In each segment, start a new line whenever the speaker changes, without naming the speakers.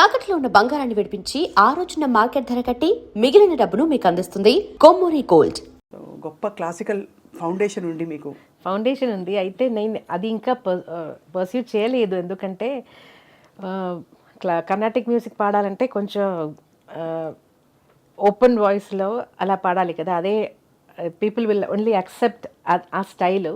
తాకట్లో ఉన్న బంగారాన్ని విడిపించి ఆ రోజున మార్కెట్ ధర కట్టి మిగిలిన డబ్బును మీకు అందిస్తుంది కొమ్మూరి గోల్డ్.
గొప్ప క్లాసికల్ ఫౌండేషన్ ఉండి మీకు.
ఫౌండేషన్ ఉంది. అయితే నేను అది ఇంకా పర్సీవ్ చేయలేదు. ఎందుకంటే క్లా కర్ణాటిక్ మ్యూజిక్ పాడాలంటే కొంచెం ఓపెన్ వాయిస్లో అలా పాడాలి కదా. అదే పీపుల్ విల్ ఓన్లీ అక్సెప్ట్ ఆ స్టైల్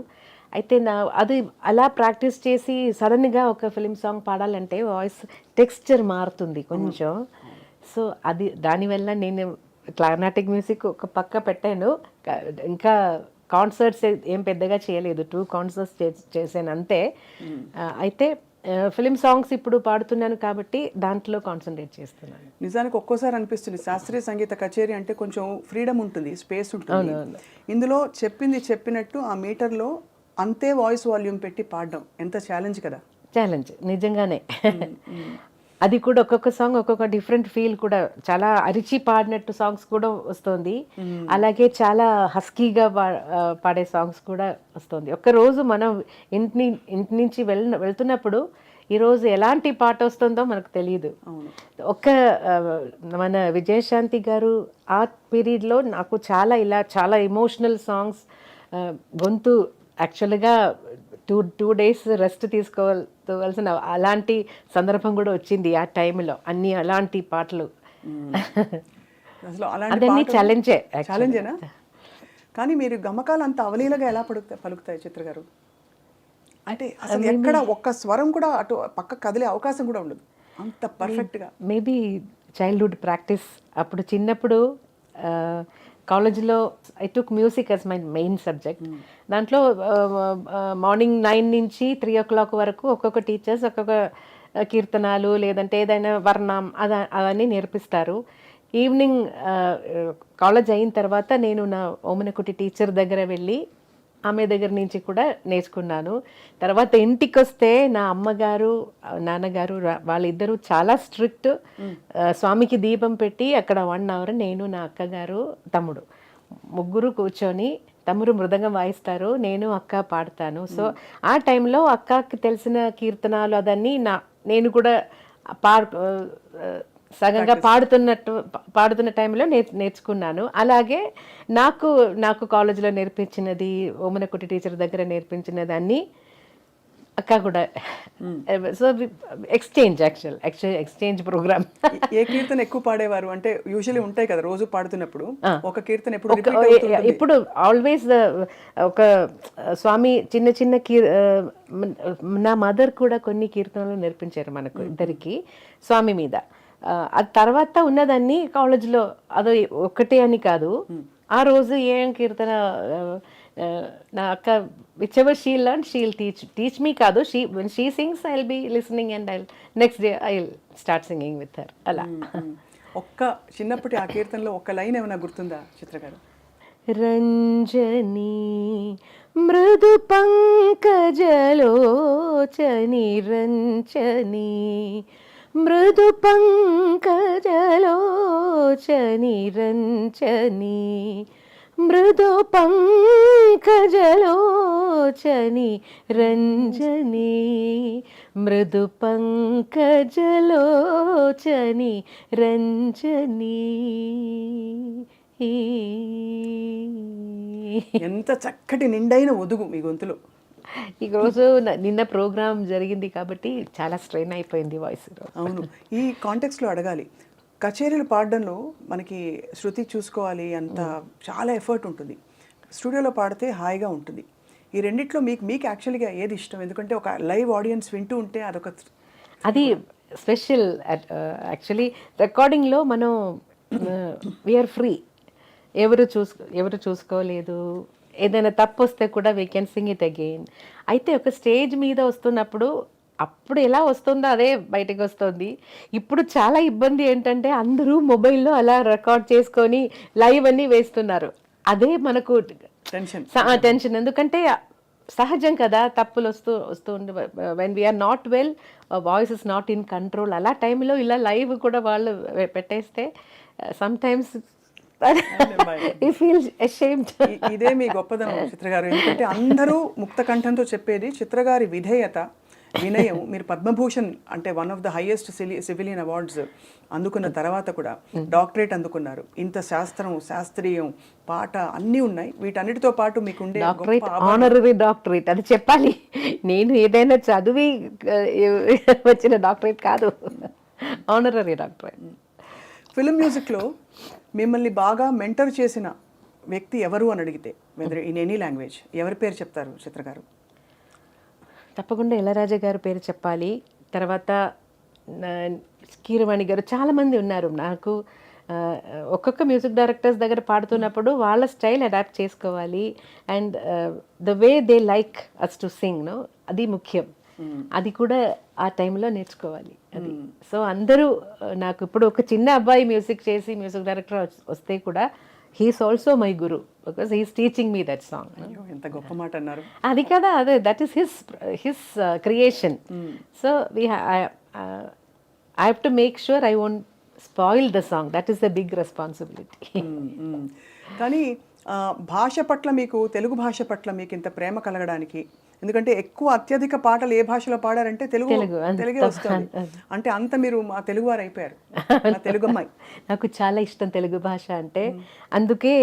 అయితే నా అది అలా ప్రాక్టీస్ చేసి సడన్గా ఒక ఫిలిం సాంగ్ పాడాలంటే వాయిస్ టెక్స్చర్ మారుతుంది కొంచెం. సో అది దానివల్ల నేను కర్ణాటిక్ మ్యూజిక్ ఒక పక్క పెట్టాను. ఇంకా కాన్సర్ట్స్ ఏం పెద్దగా చేయలేదు. టూ కాన్సర్ట్స్ చేశాను అంతే. అయితే ఫిలిం సాంగ్స్ ఇప్పుడు పాడుతున్నాను కాబట్టి దాంట్లో కాన్సన్ట్రేట్ చేస్తున్నాను.
నిజానికి ఒక్కోసారి అనిపిస్తుంది. శాస్త్రీయ సంగీత కచేరీ అంటే కొంచెం ఫ్రీడమ్ ఉంటుంది స్పేస్ ఉంటుంది. ఇందులో చెప్పింది చెప్పినట్టు ఆ మీటర్లో అంతే వాయిస్ వాల్యూమ్ పెట్టి పాడడం ఎంత ఛాలెంజ్ కదా.
ఛాలెంజ్ నిజంగానే. అది కూడా ఒక్కొక్క సాంగ్ ఒక్కొక్క డిఫరెంట్ ఫీల్ కూడా చాలా అరిచి పాడినట్టు సాంగ్స్ కూడా వస్తుంది. అలాగే చాలా హస్కీగా పాడే సాంగ్స్ కూడా వస్తుంది. ఒక్క రోజు మనం ఇంటి ఇంటి నుంచి వెళ్ వెళ్తున్నప్పుడు ఈరోజు ఎలాంటి పాట వస్తుందో మనకు తెలియదు. ఒక్క మన విజయశాంతి గారు ఆ పీరియడ్లో నాకు చాలా ఇలా చాలా ఎమోషనల్ సాంగ్స్ గొంతు యాక్చువల్గా టూ టూ డేస్ రెస్ట్ తీసుకోవాల్సిన అలాంటి సందర్భం కూడా వచ్చింది ఆ టైంలో. అన్ని అలాంటి పాటలు.
అసలు అలాంటి
అదన్నీ ఛాలెంజే
ఛాలెంజేనా కానీ మీరు గమకాలు అంత అవలీలగా ఎలా పలుకుతాయి పలుకుతాయి చిత్ర గారు? అంటే అసలు ఎక్కడ ఒక్క స్వరం కూడా అటు పక్క కదిలే అవకాశం కూడా ఉండదు. అంత పర్ఫెక్ట్గా
మేబీ చైల్డ్హుడ్ ప్రాక్టీస్ అప్పుడు చిన్నప్పుడు కాలేజ్లో I took music as my main subject దాంట్లో మార్నింగ్ నైన్ నుంచి త్రీ ఓ క్లాక్ వరకు ఒక్కొక్క టీచర్స్ ఒక్కొక్క కీర్తనాలు లేదంటే ఏదైనా వర్ణం అద అవన్నీ నేర్పిస్తారు. ఈవినింగ్ కాలేజ్ అయిన తర్వాత నేను నా ఓమనకుటి టీచర్ దగ్గర వెళ్ళి ఆమె దగ్గర నుంచి కూడా నేర్చుకున్నాను. తర్వాత ఇంటికి వస్తే నా అమ్మగారు నాన్నగారు వాళ్ళిద్దరూ చాలా స్ట్రిక్ట్. స్వామికి దీపం పెట్టి అక్కడ వన్ అవర్ నేను నా అక్కగారు తమ్ముడు. ముగ్గురు కూర్చొని తమ్ముడు మృదంగం వాయిస్తారు నేను అక్క పాడతాను. సో ఆ టైంలో అక్కకి తెలిసిన కీర్తనాలు అదన్నీ నా నేను కూడా పా సగంగా పాడుతున్నట్టు పాడుతున్న టైంలో నేర్ నేర్చుకున్నాను. అలాగే నాకు నాకు కాలేజీలో నేర్పించినది ఓమనకుటి టీచర్ దగ్గర నేర్పించినది అన్నీ అక్క కూడా. So exchange actual actual exchange program
ఏ- కీర్తన ఎక్కువ పాడేవారు? అంటే యూజువల్లీ ఉంటాయి కదా రోజు పాడుతున్నప్పుడు. ఒక కీర్తన ఎప్పుడు.
ఇప్పుడు ఆల్వేస్ ఒక స్వామి చిన్న చిన్న కీర్ మ- నా మదర్ కూడా కొన్ని కీర్తనలు నేర్పించారు మనకు ఇద్దరికి స్వామి మీద. ఆ, అది తర్వాత ఉన్నదాన్ని కాలేజ్లో అదో ఒక్కటే అని కాదు. ఆ రోజు ఏం కీర్తన నా అక్క whichever she'll learn she'll teach teach me కాదు. She she sings I will be listening and I next day I start singing with her అలా.
ఒక్క చిన్నప్పటి ఆ కీర్తనలో ఒక్క లైన్ ఏమైనా గుర్తుందా చిత్ర గారు?
రంజని మృదు పంకజలోచని రంచని మృదు పంకజలోచని రంచని మృదు పంకజలోచని రంజని. మృదు పంకజలోచని రంజని.
ఎంత చక్కటి నిండైన ఒదుగు మీ గొంతులో.
ఈ రోజు న- నిన్న ప్రోగ్రామ్ జరిగింది కాబట్టి చాలా స్ట్రెయిన్ అయిపోయింది వాయిస్
అవును. ఈ కాంటెక్స్లో అడగాలి. కచేరీలు పాడడంలో మనకి శృతి చూసుకోవాలి అంత చాలా ఎఫర్ట్ ఉంటుంది. స్టూడియోలో పాడితే హాయిగా ఉంటుంది. ఈ రెండిట్లో మీకు మీకు యాక్చువల్గా ఏది ఇష్టం? ఎందుకంటే ఒక లైవ్ ఆడియన్స్ వింటూ ఉంటే అదొక
అది స్పెషల్ యాక్చువల్లీ రికార్డింగ్లో మనం వీఆర్ ఫ్రీ ఎవరు చూసుకో ఎవరు చూసుకోలేదు? ఏదైనా తప్పు వస్తే కూడా we can sing it again అయితే ఒక స్టేజ్ మీద వస్తున్నప్పుడు అప్పుడు ఎలా వస్తుందో అదే బయటకు వస్తుంది. ఇప్పుడు చాలా ఇబ్బంది ఏంటంటే అందరూ మొబైల్లో అలా రికార్డ్ చేసుకొని లైవ్ అన్నీ వేస్తున్నారు. అదే మనకు
టెన్షన్
టెన్షన్ ఎందుకంటే సహజం కదా తప్పులు వస్తూ వస్తూ when we're not well voice is not in control అలా టైంలో ఇలా లైవ్ కూడా వాళ్ళు పెట్టేస్తే సమ్ ఫీల్
ఇదే మీ గొప్పదనం చిత్ర గారు. ఎందుకంటే అందరూ ముక్త కంఠంతో చెప్పేది చిత్ర గారి విధేయత వినయం. మీరు పద్మభూషణ్ అంటే one of the highest civilian awards అందుకున్న తర్వాత కూడా డాక్టరేట్ అందుకున్నారు. ఇంత శాస్త్రం శాస్త్రీయం పాట అన్నీ ఉన్నాయి. వీటన్నిటితో పాటు మీకు ఉండే
డాక్టరేట్ అది చెప్పాలి. నేను ఏదైనా చదివి వచ్చిన డాక్టరేట్ కాదు. ఆనరరీ డాక్టరేట్
ఫిల్మ్ మ్యూజిక్లో మిమ్మల్ని బాగా మెంటర్ చేసిన వ్యక్తి ఎవరు అని అడిగితే వెదర్ ఇన్ ఎనీ లాంగ్వేజ్ ఎవరి పేరు చెప్తారు చిత్ర గారు?
తప్పకుండా ఇళరాజా గారి పేరు చెప్పాలి. తర్వాత కీరవాణి గారు చాలామంది ఉన్నారు. నాకు ఒక్కొక్క మ్యూజిక్ డైరెక్టర్స్ దగ్గర పాడుతున్నప్పుడు వాళ్ళ స్టైల్ అడాప్ట్ చేసుకోవాలి. And the way they like us to sing no అది ముఖ్యం. అది కూడా ఆ టైంలో నేర్చుకోవాలి. అది. సో అందరూ నాకు ఇప్పుడు ఒక చిన్న అబ్బాయి మ్యూజిక్ చేసి మ్యూజిక్ డైరెక్టర్ వస్తే కూడా he's also my guru because he's teaching me that song
ఎంత గొప్ప మాట అన్నారు
అది కదా అదే that is his his creation so we I have to make sure I won't spoil the song that is the big responsibility.
కానీ భాష పట్ల మీకు తెలుగు భాష పట్ల మీకు ఇంత ప్రేమ కలగడానికి ఎందుకంటే ఎక్కువ అత్యధిక పాటలు ఏ భాషలో పాడారంటే తెలుగు
తెలుగు,
వస్తుంది. అంటే అంత మీరు మా తెలుగు వారు అయిపోయారు. తెలుగు అమ్మాయి.
నాకు చాలా ఇష్టం తెలుగు భాష అంటే అందుకే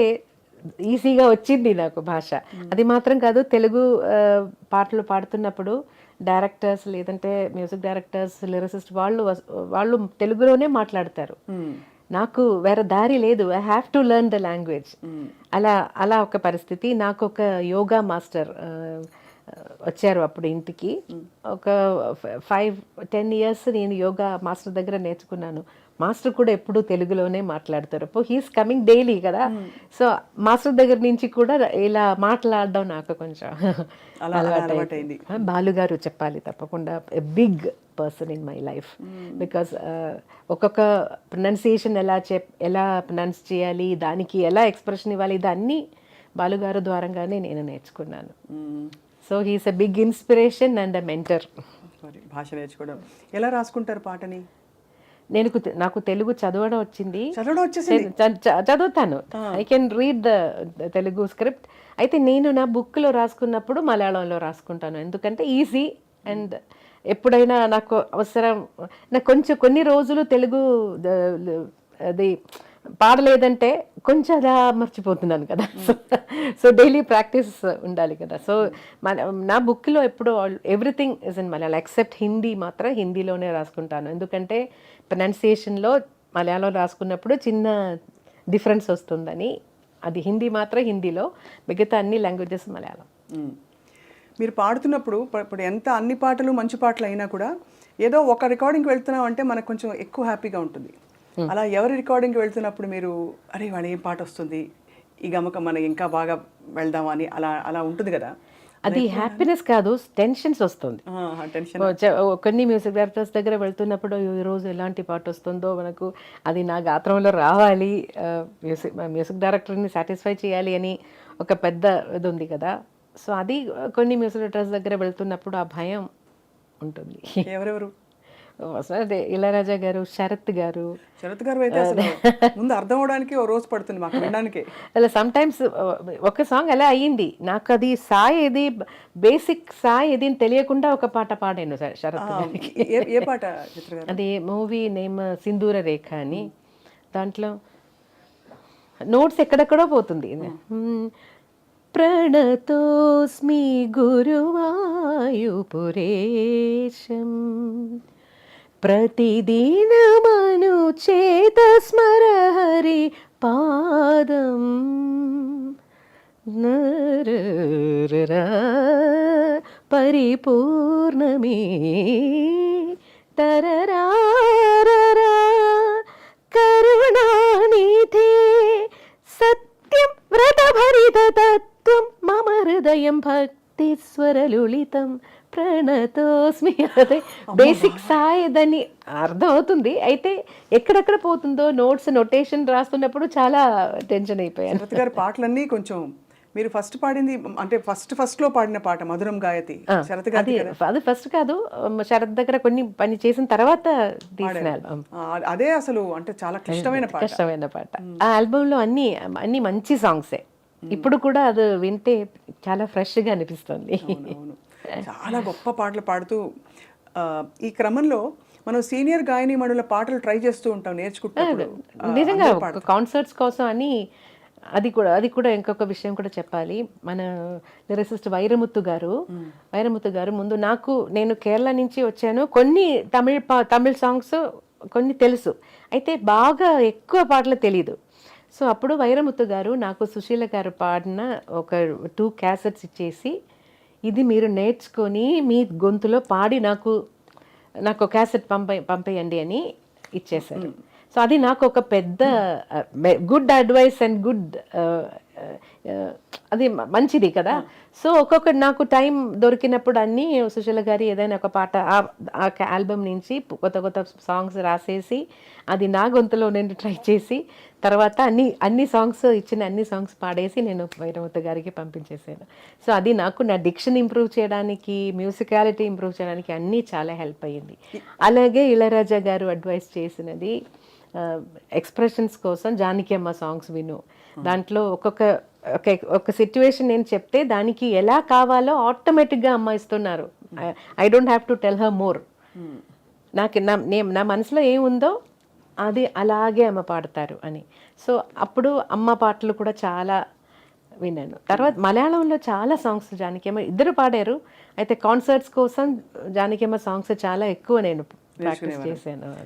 ఈజీగా వచ్చింది నాకు భాష. అది మాత్రం కాదు తెలుగు పాటలు పాడుతున్నప్పుడు డైరెక్టర్స్ లేదంటే మ్యూజిక్ డైరెక్టర్స్ లిరిసిస్ట్ వాళ్ళు వాళ్ళు తెలుగులోనే మాట్లాడతారు. నాకు వేరే దారి లేదు. I have to learn the language అలా అలా ఒక పరిస్థితి. నాకు ఒక యోగా మాస్టర్ వచ్చారు అప్పుడు ఇంటికి. ఒక ఫైవ్ టెన్ ఇయర్స్ నేను యోగా మాస్టర్ దగ్గర నేర్చుకున్నాను. మాస్టర్ కూడా ఎప్పుడు తెలుగులోనే మాట్లాడతారు. అప్పుడు హీస్ కమింగ్ డైలీ కదా. సో మాస్టర్ దగ్గర నుంచి కూడా ఇలా మాట్లాడడం నాకు కొంచెం
అలా అలా అలవాటైంది.
ఆ, బాలు గారు చెప్పాలి తప్పకుండా. Big person in my life because ఒక్కొక్క ప్రొనౌన్సియేషన్ ఎలా చెప్ ఎలా ప్రొనౌన్స్ చేయాలి దానికి ఎలా ఎక్స్ప్రెషన్ ఇవ్వాలి ఇదన్నీ బాలుగారు ద్వారంగానే నేను నేర్చుకున్నాను. So he's a big inspiration and a mentor
sorry భాష నేర్చుకోవడం. ఎలా రాసుకుంటారు పాటని?
నేను నాకు తెలుగు చదవడం వచ్చింది. చదువుతాను. I can read the Telugu script అయితే నేను నా బుక్లో రాసుకున్నప్పుడు మలయాళంలో రాసుకుంటాను. ఎందుకంటే ఈజీ అండ్ ఎప్పుడైనా నాకు అవసరం. నాకు కొంచెం కొన్ని రోజులు తెలుగు అది పాడలేదంటే కొంచెం అలా మర్చిపోతున్నాను కదా. సో సో డైలీ ప్రాక్టీస్ ఉండాలి కదా. సో మన నా బుక్లో ఎప్పుడు everything is in Malayalam except Hindi మాత్రం హిందీలోనే రాసుకుంటాను. ఎందుకంటే ప్రొనౌన్సియేషన్లో మలయాళం రాసుకున్నప్పుడు చిన్న డిఫరెన్స్ వస్తుందని. అది హిందీ మాత్రం హిందీలో మిగతా అన్ని లాంగ్వేజెస్ మలయాళం.
మీరు పాడుతున్నప్పుడు ఇప్పుడు ఎంత అన్ని పాటలు మంచి పాటలు అయినా కూడా ఏదో ఒక రికార్డింగ్కి వెళ్తున్నాం అంటే మనకు కొంచెం ఎక్కువ హ్యాపీగా ఉంటుంది. అలా ఎవరి రికార్డింగ్కి వెళ్తున్నప్పుడు మీరు అరే వాడు ఏం పాట వస్తుంది? ఈ గమక మనం ఇంకా బాగా వెళ్దామని అలా అలా ఉంటుంది కదా?
అది హ్యాపీనెస్ కాదు టెన్షన్స్ వస్తుంది. కొన్ని మ్యూజిక్ డైరెక్టర్స్ దగ్గర వెళ్తున్నప్పుడు ఈ రోజు ఎలాంటి పాట వస్తుందో మనకు అది నా గాత్రంలో రావాలి మ్యూజిక్ మ్యూజిక్ డైరెక్టర్ని సాటిస్ఫై చేయాలి అని ఒక పెద్ద ఇది ఉంది కదా? సో అది కొన్ని మ్యూజిక్ డైరెక్టర్స్ దగ్గర వెళ్తున్నప్పుడు ఆ భయం ఉంటుంది.
ఎవరెవరు?
అదే ఇళయరాజా గారు శరత్ గారు.
శరత్ గారు అయితే అసలు ముందు అర్థం అవడానికి ఓ రోజు పడుతుంది మాకు వినడానికి.
అలా సమ్ టైమ్స్ ఒక సాంగ్ అలా అయ్యింది? నాకు అది సాయ్ ఏది బేసిక్ సాయ్ ఏది అని తెలియకుండా ఒక పాట పాడాను శరత్
ఏ పాట
అది మూవీ నేమ్ సింధూర రేఖ అని. దాంట్లో నోట్స్ ఎక్కడెక్కడో పోతుంది. ప్రణతోస్మి గురువాయుపురేశం പ്രതിദിനമനുചേതസ്മര ഹരി പാദം. പരിപൂർണമേ. തരരാര കരുണാനിധേ. സത്യം വ്രതഭരിത തത്വം മമ ഹൃദയം ഭക്തി స్వరలుళితం ప్రణతోస్మి. అదే బేసిక్ సాయి దాన్ని అర్థం అవుతుంది అయితే ఎక్కడెక్కడ పోతుందో నోట్స్ నొటేషన్ రాస్తున్నప్పుడు చాలా టెన్షన్ అయిపోయాను.
గారి పాటలన్నీ కొంచెం మీరు ఫస్ట్ పాడింది అంటే ఫస్ట్ ఫస్ట్లో పాడిన పాట మధురం గాయతి. శరత్
అది
గారి
అది ఫస్ట్ కాదు. శరత్ దగ్గర కొన్ని పని చేసిన తర్వాత తీసిన ఆల్బమ్.
అదే అసలు అంటే చాలా క్లిష్టమైన పాట.
కష్టమైన పాట. ఆ ఆల్బమ్లో అన్ని అన్ని మంచి సాంగ్సే. ఇప్పుడు కూడా అది వింటే చాలా ఫ్రెష్గా అనిపిస్తుంది.
చాలా గొప్ప పాటలు పాడుతూ ఈ క్రమంలో మనం సీనియర్ గాయని మణుల పాటలు ట్రై చేస్తూ ఉంటాం ఆ,
నిజంగా. కాన్సర్ట్స్ కోసం అని అది కూడా అది కూడా ఇంకొక విషయం కూడా చెప్పాలి. మన లిరిసిస్ట్ వైరముత్తు గారు వైరముత్తు గారు ముందు నాకు నేను కేరళ నుంచి వచ్చాను. కొన్ని తమిళ పా- తమిళ సాంగ్స్ కొన్ని తెలుసు. అయితే బాగా ఎక్కువ పాటలు తెలీదు. సో అప్పుడు వైరముత్తు గారు నాకు సుశీల గారు పాడిన ఒక టూ క్యాసెట్స్ ఇచ్చేసి ఇది మీరు నేర్చుకొని మీ గొంతులో పాడి నాకు నాకు క్యాసెట్ పంప పంపేయండి అని ఇచ్చేశారు. సో అది నాకు ఒక పెద్ద గుడ్ అడ్వైస్ అండ్ గుడ్ అది మంచిది కదా. సో ఒక్కొక్క నాకు టైం దొరికినప్పుడు అన్నీ సుశీల గారి ఏదైనా ఒక పాట ఆ- ఆల్బమ్ నుంచి కొత్త కొత్త సాంగ్స్ రాసేసి అది నా గొంతులో నేను ట్రై చేసి తర్వాత అన్ని అన్ని సాంగ్స్ ఇచ్చిన అన్ని సాంగ్స్ పాడేసి నేను వైరవత గారికి పంపించేసాను. సో అది నాకు నా డిక్షన్ ఇంప్రూవ్ చేయడానికి మ్యూజికాలిటీ ఇంప్రూవ్ చేయడానికి అన్నీ చాలా హెల్ప్ అయ్యింది. అలాగే ఇళయరాజా గారు అడ్వైస్ చేసినది ఎక్స్ప్రెషన్స్ కోసం జానకి అమ్మ సాంగ్స్ విను. దాంట్లో ఒక్కొక్క ఒక ఒక సిచ్యువేషన్ నేను చెప్తే దానికి ఎలా కావాలో ఆటోమేటిక్గా అమ్మ ఇస్తున్నారు. I don't have to tell her more నాకు నా నే- నా మనసులో ఏముందో అది అలాగే అమ్మ పాడతారు అని. సో అప్పుడు అమ్మ పాటలు కూడా చాలా విన్నాను. తర్వాత మలయాళంలో చాలా సాంగ్స్ జానకియమ్మ ఇద్దరు పాడారు. అయితే కాన్సర్ట్స్ కోసం జానకియమ్మ సాంగ్స్ చాలా ఎక్కువ నేను ప్రాక్టీస్ చేశాను.